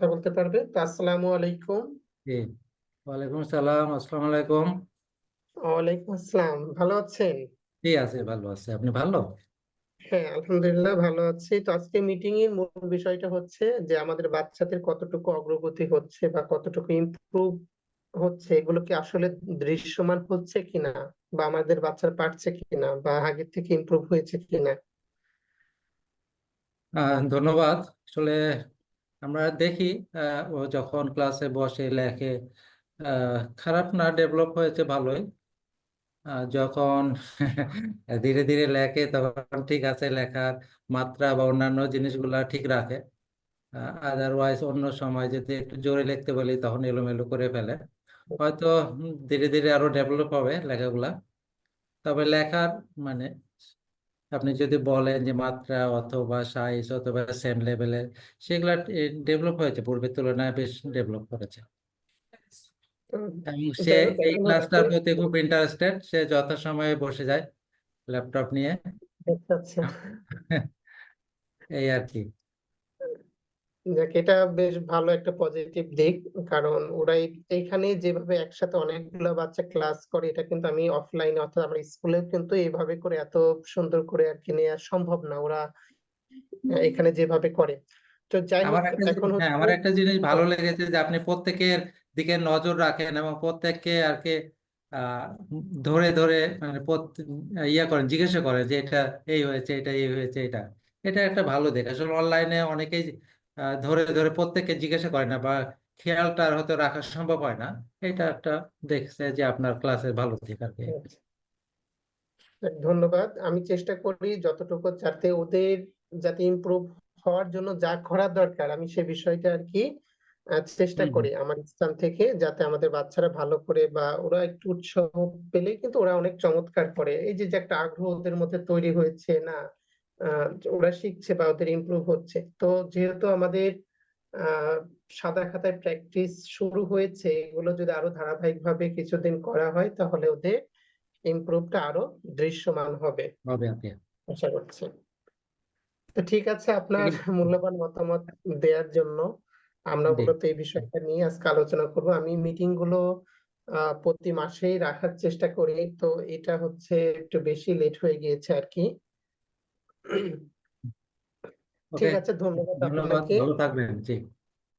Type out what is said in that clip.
কথা বলতে পারবে। তো আসসালামু আলাইকুম। জি ওয়ালাইকুম সালাম আসসালামু আলাইকুম। ওয়ালাইকুম আসসালাম ভালো আছেন? জি আছে ভালো আছে। আপনি ভালো? হ্যাঁ আলহামদুলিল্লাহ ভালো আছি। তো আজকে মিটিং এর মূল বিষয়টা হচ্ছে যে আমাদের বাচ্চাদের কতটুকু অগ্রগতি হচ্ছে বা কতটুকু ইমপ্রুভ হচ্ছে এগুলো কি আসলে দৃশ্যমান হচ্ছে কিনা বা আমাদের বাচ্চারা পারছে কিনা বা আগের থেকে ইমপ্রুভ হয়েছে কিনা? ধন্যবাদ। আসলে আমরা দেখি ও যখন ক্লাসে বসে, লেখে খারাপ না ডেভেলপ হয়েছে, ভালোই। যখন ধীরে ধীরে লেখে, তখন ঠিক আছে, লেখার মাত্রা বা অন্যান্য জিনিসগুলা ঠিক রাখে। আদারওয়াইজ অন্য সময় যদি একটু জোরে লিখতে বলি, তখন এলোমেলো করে ফেলে। হয়তো ধীরে ধীরে আরও ডেভেলপ হবে লেখাগুলা। তবে লেখার মানে আপনি যদি বলেন যে মাত্রা অথবা সাইজ অথবা সেম লেভেলের সেগুলা ডেভেলপ হয়েছে পূর্বের তুলনায় বেশ ডেভেলপ করেছে। সে এই ক্লাসটার প্রতি খুব ইন্টারেস্টেড সে যথাসময়ে বসে যায় ল্যাপটপ নিয়ে। আচ্ছা আচ্ছা এই আর কি। যাক এটা বেশ ভালো একটা পজিটিভ দিক। কারণ ওরা এইখানে যেভাবে একসাথে অনেকগুলো বাচ্চা ক্লাস করে এটা কিন্তু আমি অফলাইনে অর্থাৎ আমার স্কুলেও কিন্তু এইভাবে করে এত সুন্দর করে আর কি নেওয়া সম্ভব না ওরা এখানে যেভাবে করে। তো যাই হোক একটা এখন হ্যাঁ আমার একটা জিনিস ভালো লেগেছে যে আপনি প্রত্যেকের দিকে নজর রাখেন এবং প্রত্যেককে আর কি আহ ধরে ধরে মানে ইয়া করেন জিজ্ঞাসা করেন যে এটা এই হয়েছে এটা এই হয়েছে এটা। এটা একটা ভালো দিক। আসলে অনলাইনে অনেকেই ধরে ধরে প্রত্যেককে জিজ্ঞাসা করে না বা খেয়ালটা হয়তো রাখা সম্ভব হয় না। এটা একটা দেখছে যে আপনার ক্লাসের ভালো দিক আর কি। ধন্যবাদ। আমি চেষ্টা করি যতটুকু যাতে ওদের যাতে ইমপ্রুভ হওয়ার জন্য যা করা দরকার আমি সে বিষয়টা আর কি চেষ্টা। করি আমার স্থান থেকে যাতে আমাদের বাচ্চারা ভালো করে বা ওরা একটু উৎসাহ পেলে কিন্তু ওরা অনেক চমৎকার করে। এই যে একটা আগ্রহ ওদের মধ্যে তৈরি হয়েছে না ওরা শিখছে বা ওদের ইমপ্রুভ হচ্ছে। তো যেহেতু আমাদের সাদা খাতায় প্র্যাকটিস শুরু হয়েছে এগুলো যদি আরও ধারাবাহিকভাবে কিছুদিন করা হয় তাহলে ওদের ইমপ্রুভটা আরও দৃশ্যমান হবে। হবে আশা করছি। তো ঠিক আছে আপনার মূল্যবান মতামত দেওয়ার জন্য। আমরা মূলত এই বিষয়টা নিয়ে আজকে আলোচনা করব। আমি মিটিংগুলো আহ প্রতি মাসেই রাখার চেষ্টা করি। তো এটা হচ্ছে একটু বেশি লেট হয়ে গিয়েছে আর কি। ঠিক ওকে আছে ধন্যবাদ ধন্যবাদ আপনাকে ভালো থাকবেন জি।